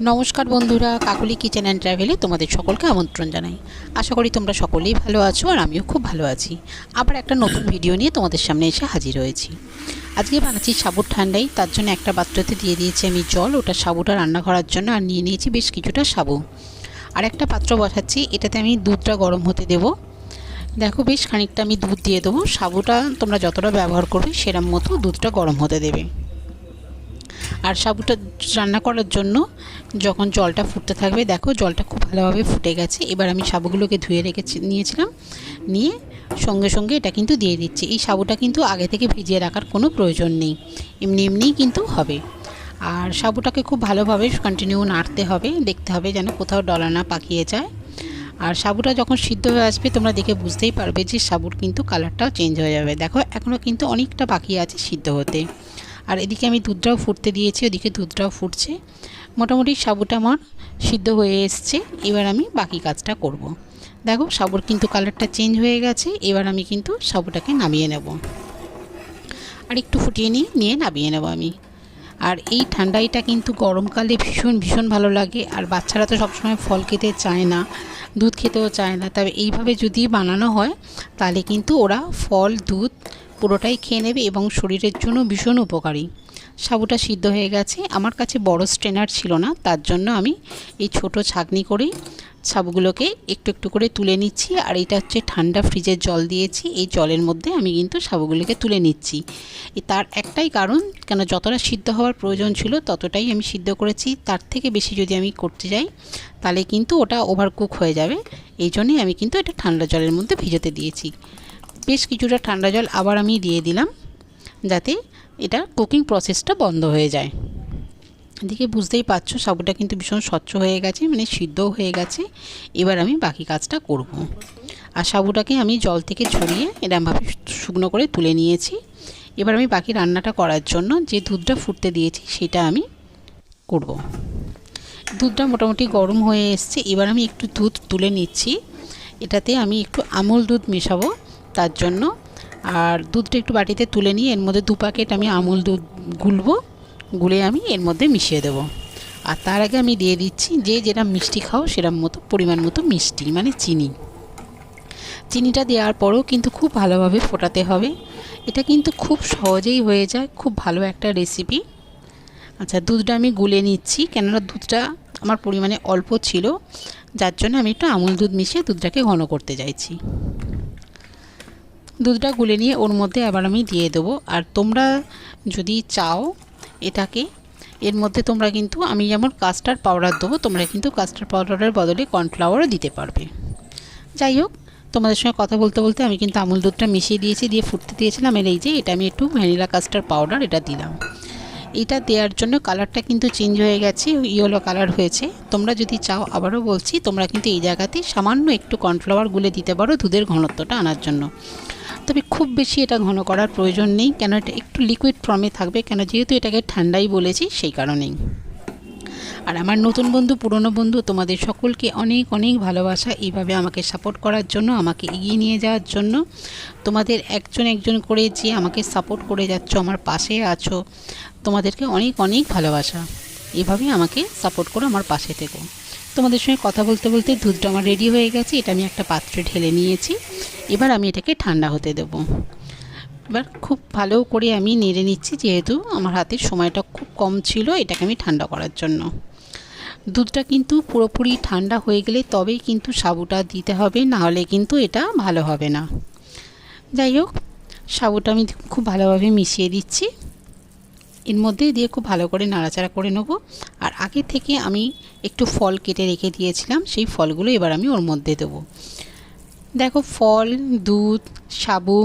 নমস্কার বন্ধুরা, Kakuli kitchen and ট্রাভেলে তোমাদের সকলকে আমন্ত্রণ জানাই। আশা করি তোমরা সকলেই ভালো আছো আর আমিও খুব ভালো আছি। আবার একটা নতুন ভিডিও নিয়ে তোমাদের সামনে এসে হাজির হয়েছি। আজকে বানাচ্ছি সাবুর ঠান্ডাই, তার জন্য একটা পাত্রতে দিয়ে দিয়েছি আমি জল, ওটা সাবুটা রান্না করার জন্য আর নিয়ে নিয়েছি বেশ কিছুটা সাবু। আর একটা পাত্র বসাচ্ছি, এটাতে আমি দুধটা গরম হতে দেবো। দেখো বেশ খানিকটা আমি দুধ দিয়ে দেবো, সাবুটা তোমরা যতটা ব্যবহার করবে সেরম মতো দুধটা গরম হতে দেবে। আর সাবুটা রান্না করার জন্য যখন জলটা ফুটতে থাকবে, দেখো জলটা খুব ভালোভাবে ফুটে গেছে। এবার আমি সাবুগুলোকে ধুয়ে রেখে নিয়েছিলাম। নিয়ে সঙ্গে সঙ্গে এটা কিন্তু দিয়ে দিচ্ছি। এই সাবুটা কিন্তু আগে থেকে ভিজিয়ে রাখার কোনো প্রয়োজন নেই। এমনি এমনিই কিন্তু হবে। আর সাবুটাকে খুব ভালোভাবে কন্টিনিউ নাড়তে হবে। দেখতে হবে যেন কোথাও ডলা না পাকিয়ে যায়। আর সাবুটা যখন সিদ্ধ হয়ে আসবে, তোমরা দেখে বুঝতেই পারবে যে সাবুর কিন্তু কালারটাও চেঞ্জ হয়ে যাবে। দেখো এখনও কিন্তু অনেকটা বাকি আছে সিদ্ধ হতে। আর এদিকে আমি দুধটাও ফুটতে দিয়েছি, ওদিকে দুধটাও ফুটছে। মোটামুটি সাবুটা আমার সিদ্ধ হয়ে এসছে, এবার আমি বাকি কাজটা করব। দেখো, সাবুর কিন্তু কালারটা চেঞ্জ হয়ে গেছে, এবার আমি কিন্তু সাবুটাকে নামিয়ে নেব। আর একটু ফুটিয়ে নিয়ে নিয়ে নামিয়ে নেব আমি। আর এই ঠান্ডাইটা কিন্তু গরমকালে ভীষণ ভীষণ ভালো লাগে, আর বাচ্চারা তো সবসময় ফল খেতে চায় না, দুধ খেতেও চায় না। তবে এইভাবে যদি বানানো হয়, তাহলে কিন্তু ওরা ফল, দুধ পুরোটাই খেয়ে নেবে এবং শরীরের জন্য ভীষণ উপকারী। সাবুটা সিদ্ধ হয়ে গেছে। আমার কাছে বড় স্ট্রেনার ছিল না, তার জন্য আমি এই ছোট ছাগনি করেই সাবুগুলোকে একটু একটু করে তুলে নিচ্ছি। আর এটা হচ্ছে ঠান্ডা ফ্রিজের জল দিয়েছি। এই জলের মধ্যে আমি কিন্তু সাবুগুলোকে তুলে নিচ্ছি। তার একটাই কারণ, কেন যতটা সিদ্ধ হওয়ার প্রয়োজন ছিল ততটাই আমি সিদ্ধ করেছি। তার থেকে বেশি যদি আমি করতে যাই, তাহলে কিন্তু ওটা ওভারকুক হয়ে যাবে। এই জন্যই আমি কিন্তু এটা ঠান্ডা জলের মধ্যে ভিজোতে দিয়েছি। বেশ কিছুটা ঠান্ডা জল আবার আমি দিয়ে দিলাম, যাতে এটা কুকিং প্রসেসটা বন্ধ হয়ে যায়। এদিকে বুঝতেই পারছ, সাবুটা কিন্তু ভীষণ স্বচ্ছ হয়ে গেছে মানে সিদ্ধও হয়ে গেছে। এবার আমি বাকি কাজটা করব। আর সাবুটাকে আমি জল থেকে ছড়িয়ে এরমভাবে শুকনো করে তুলে নিয়েছি। এবার আমি বাকি রান্নাটা করার জন্য যে দুধটা ফুটতে দিয়েছি, সেটা আমি করব। দুধটা মোটামুটি গরম হয়ে এসছে, এবার আমি একটু দুধ তুলে নিচ্ছি। এটাতে আমি একটু আমুল দুধ মেশাবো। তার জন্য। আর দুধটা একটু বাটিতে তুলে নিয়ে এর মধ্যে দু প্যাকেট আমি আমুল দুধ গুলবো, গুলে আমি এর মধ্যে মিশিয়ে দেবো। আর তার আগে আমি দিয়ে দিচ্ছি যে যেরকম মিষ্টি খাও সেরকম মতো, পরিমাণ মতো মিষ্টি মানে চিনি। চিনিটা দেওয়ার পরেও কিন্তু খুব ভালোভাবে ফোটাতে হবে। এটা কিন্তু খুব সহজেই হয়ে যায়, খুব ভালো একটা রেসিপি। আচ্ছা দুধটা আমি গুলে নিচ্ছি, কেননা দুধটা আমার পরিমাণে অল্প ছিল, যার জন্য আমি একটু আমুল দুধ মিশিয়ে দুধটাকে ঘন করতে চাইছি। দুধটা গুলে নিয়ে ওর মধ্যে আবার আমি দিয়ে দেবো। আর তোমরা যদি চাও এটাকে, এর মধ্যে তোমরা কিন্তু আমি যেমন কাস্টার্ড পাউডার দেবো, তোমরা কিন্তু কাস্টার্ড পাউডারের বদলে কর্নফ্লাওয়ারও দিতে পারবে। যাই হোক, তোমাদের সঙ্গে কথা বলতে বলতে আমি কিন্তু আমুল দুধটা মিশিয়ে দিয়েছি, দিয়ে ফুটতে দিয়েছিলাম। এর এই যে এটা আমি একটু ভ্যানিলা কাস্টার্ড পাউডার এটা দিলাম। এটা দেওয়ার জন্য কালারটা কিন্তু চেঞ্জ হয়ে গেছে ইয়েলো কালার হয়েছে। তোমরা যদি চাও, আবারও বলছি, তোমরা কিন্তু এই জায়গাতে সামান্য একটু কর্নফ্লাওয়ার গুলে দিতে পারো দুধের ঘনত্বটা আনার জন্য। তবে খুব বেশি এটা ঘন করার প্রয়োজন নেই, কেন এটা একটু লিকুইড ফর্মে থাকবে, কেন যেহেতু এটাকে ঠান্ডাই বলেছি সেই কারণেই। আর আমার নতুন বন্ধু, পুরনো বন্ধু, তোমাদের সকলকে অনেক অনেক ভালোবাসা, এইভাবে আমাকে সাপোর্ট করার জন্য, আমাকে এগিয়ে নিয়ে যাওয়ার জন্য। তোমাদের একজন একজন করে যে আমাকে সাপোর্ট করে যাচ্ছ, আমার পাশে আছো, তোমাদেরকে অনেক অনেক ভালোবাসা। এভাবেই আমাকে সাপোর্ট করো আমার পাশে থেকো। তোমাদের সঙ্গে কথা বলতে বলতে দুধটা আমার রেডি হয়ে গেছে, এটা আমি একটা পাত্রে ঢেলে নিয়েছি। এবার আমি এটাকে ঠান্ডা হতে দেব। এবার খুব ভালো করে আমি নেড়ে নিচ্ছি, যেহেতু আমার হাতের সময়টা খুব কম ছিল এটাকে আমি ঠান্ডা করার জন্য। দুধটা কিন্তু পুরোপুরি ঠান্ডা হয়ে গেলে তবেই কিন্তু সাবুটা দিতে হবে, না হলে কিন্তু এটা ভালো হবে না। যাই হোক, সাবুটা আমি খুব ভালোভাবে মিশিয়ে দিচ্ছি। এর মধ্যে দিয়ে খুব ভালো করে নাড়াচাড়া করে নেব। আর আগে থেকে আমি একটু ফল কেটে রেখে দিয়েছিলাম, সেই ফলগুলো এবার আমি ওর মধ্যে দেবো। দেখো ফল, দুধ, সাবু,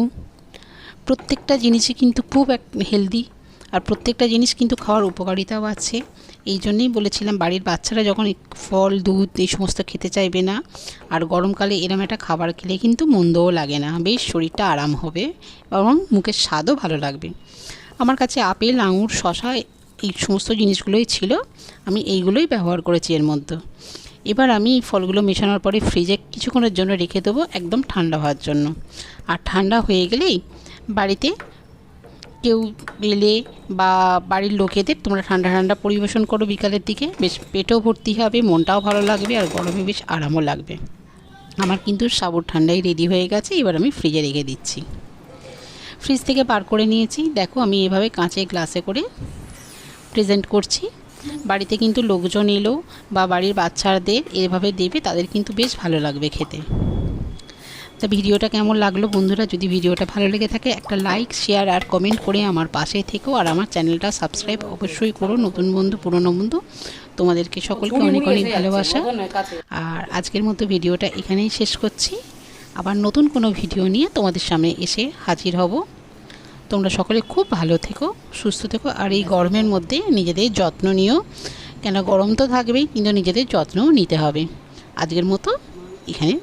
প্রত্যেকটা জিনিসই কিন্তু খুব এক হেলদি আর প্রত্যেকটা জিনিস কিন্তু খাওয়ার উপকারিতাও আছে। এই জন্যেই বলেছিলাম বাড়ির বাচ্চারা যখন ফল, দুধ এই সমস্ত খেতে চাইবে না আর গরমকালে এরম একটা খাবার খেলে কিন্তু মন্দও লাগে না। বেশ শরীরটা আরাম হবে এবং মুখের স্বাদও ভালো লাগবে। আমার কাছে আপেল, আঙুর শশা এই সমস্ত জিনিসগুলোই ছিল। আমি এইগুলোই ব্যবহার করেছি এর মধ্যে। এবার আমি এই ফলগুলো মেশানোর পরে ফ্রিজে কিছুক্ষণের জন্য রেখে দেবো একদম ঠান্ডা হওয়ার জন্য। আর ঠান্ডা হয়ে গেলেই বাড়িতে কেউ এলে বা বাড়ির লোকেদের তোমরা ঠান্ডা ঠান্ডা পরিবেশন করো বিকালের দিকে। বেশ পেটও ভর্তি হবে, মনটাও ভালো লাগবে আর গরমে বেশ আরামও লাগবে। আমার কিন্তু সাবুর ঠান্ডাই রেডি হয়ে গেছে, এবার আমি ফ্রিজে রেখে দিচ্ছি। ফ্রিজ থেকে বার করে নিয়েছি। দেখো আমি এভাবে কাঁচের গ্লাসে করে প্রেজেন্ট করছি। বাড়িতে কিন্তু লোকজন এলো বা বাড়ির বাচ্চাদের এভাবে দেবে, তাদের কিন্তু বেশ ভালো লাগবে খেতে। তা ভিডিওটা কেমন লাগল বন্ধুরা? যদি ভিডিওটা ভালো লেগে থাকে, একটা লাইক শেয়ার আর কমেন্ট করে আমার পাশে থেকেও আর আমার চ্যানেলটা সাবস্ক্রাইব অবশ্যই করো, নতুন বন্ধু, পুরনো বন্ধু। তোমাদেরকে সকলকে অনেক অনেক ভালোবাসা। আর আজকের মতো ভিডিওটা এখানেই শেষ করছি। আবার নতুন কোনো ভিডিও নিয়ে তোমাদের সামনে এসে হাজির হব। তোমরা সকলে খুব ভালো থেকো, সুস্থ থেকো, আর এই গরমের মধ্যে নিজেদের যত্ন নিও। কেন গরম তো থাকবেই, কিন্তু নিজেদের যত্নও নিতে হবে। আজকের মতো এখানে